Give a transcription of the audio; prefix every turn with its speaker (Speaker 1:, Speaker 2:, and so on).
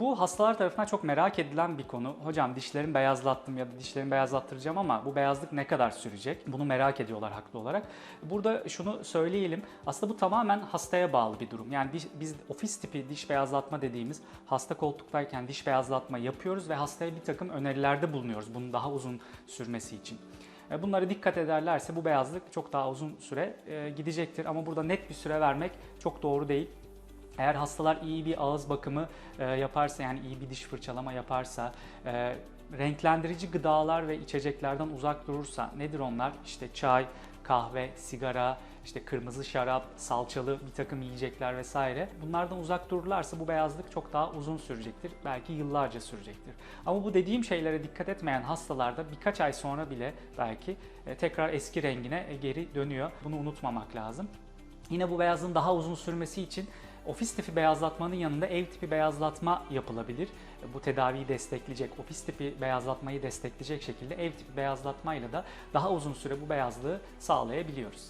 Speaker 1: Bu hastalar tarafından çok merak edilen bir konu. Hocam dişlerimi beyazlattım ya da dişlerimi beyazlattıracağım ama bu beyazlık ne kadar sürecek? Bunu merak ediyorlar haklı olarak. Burada şunu söyleyelim. Aslında bu tamamen hastaya bağlı bir durum. Yani diş- biz ofis tipi diş beyazlatma dediğimiz hasta koltuktayken diş beyazlatma yapıyoruz ve hastaya bir takım önerilerde bulunuyoruz bunun daha uzun sürmesi için. E, Bunlara dikkat ederlerse bu beyazlık çok daha uzun süre e, gidecektir ama burada net bir süre vermek çok doğru değil. Eğer hastalar iyi bir ağız bakımı e, yaparsa yani iyi bir diş fırçalama yaparsa, e, renklendirici gıdalar ve içeceklerden uzak durursa nedir onlar? İşte çay, kahve, sigara, işte kırmızı şarap, salçalı bir takım yiyecekler vesaire. Bunlardan uzak dururlarsa bu beyazlık çok daha uzun sürecektir. Belki yıllarca sürecektir. Ama bu dediğim şeylere dikkat etmeyen hastalarda birkaç ay sonra bile belki e, tekrar eski rengine e, geri dönüyor. Bunu unutmamak lazım. Yine bu beyazlığın daha uzun sürmesi için ofis tipi beyazlatmanın yanında ev tipi beyazlatma yapılabilir. Bu tedaviyi destekleyecek, ofis tipi beyazlatmayı destekleyecek şekilde ev tipi beyazlatmayla da daha uzun süre bu beyazlığı sağlayabiliyoruz.